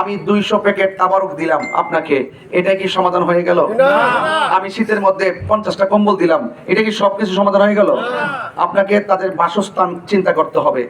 আমি দুইশো প্যাকেট তাবারুক দিলাম আপনাকে। এটা কি সমাধান হয়ে গেল? আমি শীতের মধ্যে পঞ্চাশটা কম্বল দিলাম। এটা কি সবকিছু সমাধান হয়ে গেল? আপনাকে তাদের বাসস্থান চিন্তা করতে হবে।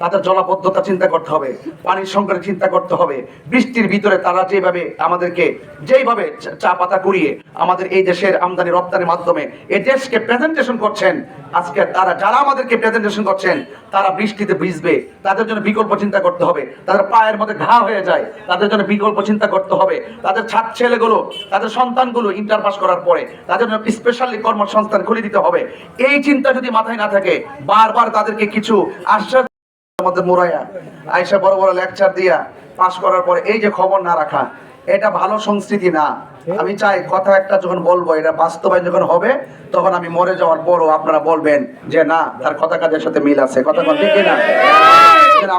তাদের জলাবদ্ধতা চিন্তা করতে হবে, পানির সংকটে চিন্তা করতে হবে। বৃষ্টির ভিতরে তারা যেভাবে আমাদেরকে, যেইভাবে চা- পাতা কুড়িয়ে আমাদের এই দেশের আমদানি রপ্তানির মাধ্যমে এই দেশকে প্রেজেন্টেশন করছেন, আজকে তারা যারা আমাদেরকে প্রেজেন্টেশন করছেন, তারা বৃষ্টিতে ভিজবে। তাদের জন্য বিকল্প চিন্তা করতে হবে। তাদের পায়ের মধ্যে ঘা হয়ে যায়। তাদের জন্য বিকল্প চিন্তা করতে হবে। তাদের ছাদ ছেলেগুলো, তাদের সন্তানগুলো ইন্টার পাস করার পরে তাদের জন্য স্পেশালি কর্মসংস্থান খুলে দিতে হবে। এই চিন্তা যদি মাথায় না থাকে, বারবার তাদেরকে কিছু আশ্বাস আমাদের মোরাইয়া। আয়সা বড় বড় লেকচার দিয়া পাস করার পরে এই যে খবর না রাখা, এটা ভালো সংস্কৃতি না। আমি চাই কথা একটা যখন বলব, এটা বাস্তবায়ন যখন হবে, তখন আমি মরে যাওয়ার পরও আপনারা বলবেন যে না, তার কথা কাজের সাথে মিল আছে? কথা কথা ঠিক না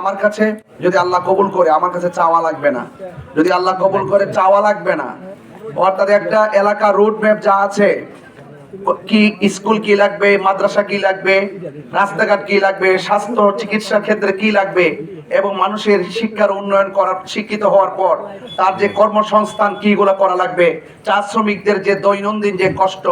আমার কাছে যদি আল্লাহ কবুল করে, আমার কাছে চাওয়া লাগবে না। যদি আল্লাহ কবুল করে, চাওয়া লাগবে না। অর্থাৎ একটা এলাকা রুট ম্যাপ যা আছে কি স্কুল কি লাগবে? মাদ্রাসা কি লাগবে? রাস্তাঘাট কি লাগবে? স্বাস্থ্য, চিকিৎসা ক্ষেত্রে কি লাগবে? এবং মানুষের শিক্ষার উন্নয়ন করার, শিক্ষিত হওয়ার পর তার যে কর্মসংস্থান কিগুলো করা লাগবে? চা শ্রমিকদের যে দৈনন্দিন যে কষ্ট,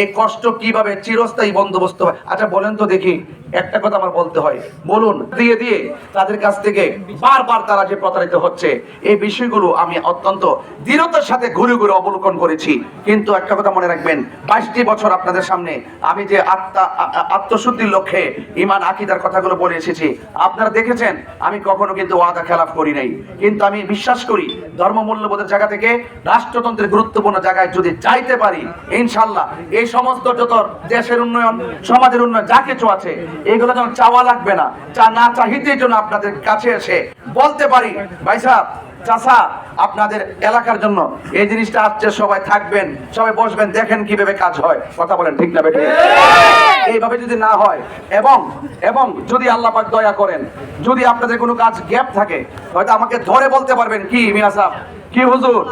এই কষ্ট কীভাবে চিরস্থায়ী বন্দোবস্ত হয়? আচ্ছা বলেন তো দেখি, একটা কথা আমার বলতে হয়। বলুন, দিয়ে দিয়ে তাদের কাছ থেকে বারবার তারা যে প্রতারিত হচ্ছে, এই বিষয়গুলো আমি অত্যন্ত দৃঢ়তার সাথে ঘুরে ঘুরে অবলোকন করেছি। কিন্তু একটা কথা মনে রাখবেন, বাইশটি বছর আপনাদের সামনে আমি যে আত্মা, আত্মশুদ্ধির লক্ষ্যে ইমান আকিদার কথাগুলো বলে এসেছি, আপনারা দেখেছেন, আমি কখনো কিন্তু ওয়াদা, খেলাফ করি নাই। কিন্তু আমি বিশ্বাস করি, ধর্ম মূল্যবোধের জায়গা থেকে রাষ্ট্রতন্ত্রের গুরুত্বপূর্ণ জায়গায় যদি যাইতে পারি ইনশাল্লাহ এই সমস্ত যত দেশের উন্নয়ন, সমাজের উন্নয়ন, যা কিছু আছে, এগুলো যেন চাওয়া লাগবে না, চা না চাহিতেই জন্য আপনাদের কাছে এসে বলতে পারি। ভাই সাহেব চাষা আপনাদের এলাকার জন্য এই জিনিসটা আসছে সবাই থাকবেন, সবাই বসবেন, দেখেন কীভাবে কাজ হয়। কথা বলেন, ঠিক না বেটে এইভাবে যদি না হয়, এবং এবং যদি আল্লাহ পাক দয়া করেন, যদি আপনাদের কোনো কাজ গ্যাপ থাকে, হয়তো আমাকে ধরে বলতে পারবেন, কি মিয়া সাহেব কি হুজুর?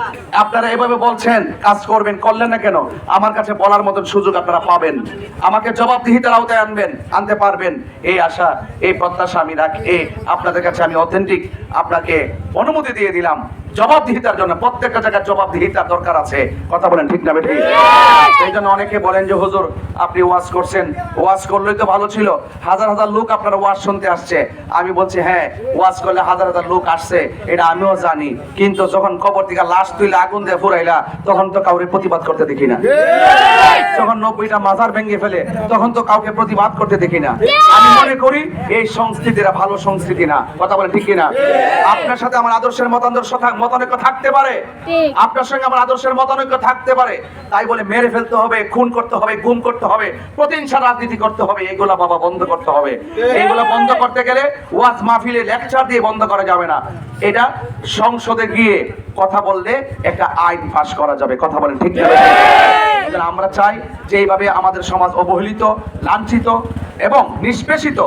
আপনারা এভাবে বলছেন, কাজ করবেন, করলেন না কেন? আমার কাছে বলার মতন সুযোগ আপনারা পাবেন। আমাকে জবাবদিহিতার আওতায় আনবেন, আনতে পারবেন। এই আশা, এই প্রত্যাশা আমি রাখি। আপনাদের কাছে আমি অথেন্টিক আপনাকে অনুমতি দিয়ে দিলাম। জবাবদিহিতার জন্য, প্রত্যেকটা জায়গায় জবাবদিহিতার দরকার আছে। কথা বলেন ঠিক না বেঠিক? এই জন্য অনেকে বলেন যে, হুজুর, আপনি ওয়াজ করছেন। ওয়াজ করলেই তো ভালো ছিল। হাজার হাজার লোক আপনারা ওয়াজ শুনতে আসছে। আমি বলছি হ্যাঁ ওয়াজ করলে হাজার হাজার লোক আসছে। এটা আমিও জানি। কিন্তু যখন কবর থেকে লাশ তুইলে আগুন দিয়ে ফুরাইলা, তখন তো কাউরে প্রতিবাদ করতে দেখি না। যখন নব্বইটা মাজার ভেঙে ফেলে, তখন তো কাউকে প্রতিবাদ করতে দেখি না। আমি মনে করি, এই সংস্কৃতিরা ভালো সংস্কৃতি না। কথা বলে ঠিক কিনা? আপনার সাথে আমার আদর্শের মতাদর্শ থাক মতানৈক্য থাকতে পারে। আপনার সঙ্গে আমার আদর্শের মতানৈক্য থাকতে পারে। তাই বলে মেরে ফেলতে হবে খুন করতে হবে গুম করতে হবে প্রতিহিংসা রাজনীতি করতে হবে এগুলা বাবা বন্ধ করতে হবে। এগুলো বন্ধ করতে গেলে ওয়াজ মাহফিলে লেকচার দিয়ে বন্ধ করা যাবে না। এটা সংসদে গিয়ে কথা বললে একটা আইন পাশ করা যাবে। কথা বলেন ঠিক আমরা চাই যে এইভাবে আমাদের সমাজ অবহেলিত লাঞ্ছিত এবং নিষ্পেষিত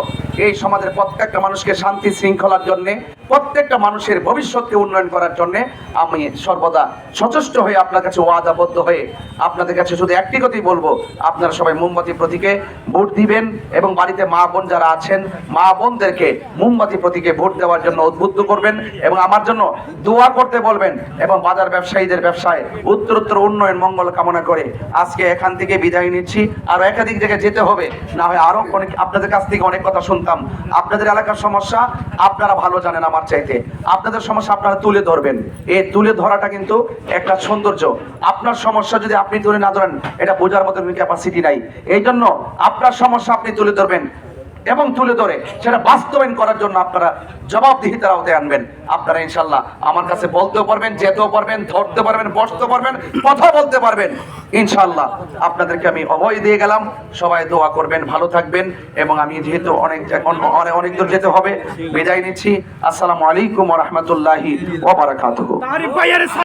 এই সমাজের প্রত্যেকটা মানুষকে শান্তি শৃঙ্খলার জন্য প্রত্যেকটা মানুষের ভবিষ্যৎকে উন্নয়ন করার জন্য আমি সর্বদা সচেষ্ট হয়ে আপনার কাছে ওয়াদাবদ্ধ হয়ে আপনাদের কাছে শুধু একটি কথাই বলব, আপনারা সবাই মোমবাতি প্রতীকে ভোট দিবেন এবং বাড়িতে মা বোন যারা আছেন, মা বোনদেরকে মোমবাতি প্রতীকে ভোট দেওয়ার জন্য উদ্বুদ্ধ করবেন এবং আমার জন্য দোয়া করতে বলবেন এবং বাজার ব্যবসায়ীদের ব্যবসায় উত্তরোত্তর উন্নয়ন মঙ্গল কামনা করে আজকে এখান থেকে বিদায় নিচ্ছি। আরও একাধিক জায়গায় যেতে হবে, না হয় আরও অনেক আপনাদের কাছ থেকে অনেক কথা শুনতাম। আপনাদের এলাকার সমস্যা আপনারা ভালো জানেন, আমার চাইতে। আপনাদের সমস্যা আপনারা তুলে ধরবেন। এই তুলে ধরাটা কিন্তু একটা সৌন্দর্য। আপনার সমস্যা যদি আপনি তুলে না ধরেন, এটা বোঝার মতো ক্যাপাসিটি নাই। এই জন্য আপনার সমস্যা আপনি তুলে ধরবেন। এবং তুলে ধরে, সেটা বাস্তবায়ন করার জন্য আপনারা জবাবদিহিতার আওতায় আনবেন। আপনারা ইনশাল্লাহ আমার কাছে বলতেও পারবেন, যেতেও পারবেন ধরতে পারবেন বসতে পারবেন, কথা বলতে পারবেন। ইনশাল্লাহ আপনাদেরকে আমি অভয় দিয়ে গেলাম। সবাই দোয়া করবেন, ভালো থাকবেন এবং আমি যেহেতু অনেক অনেক অনেক দূর যেতে হবে, বিদায় নিচ্ছি। আসসালামু আলাইকুম রহমতুল্লাহি ওবরাকাতুহু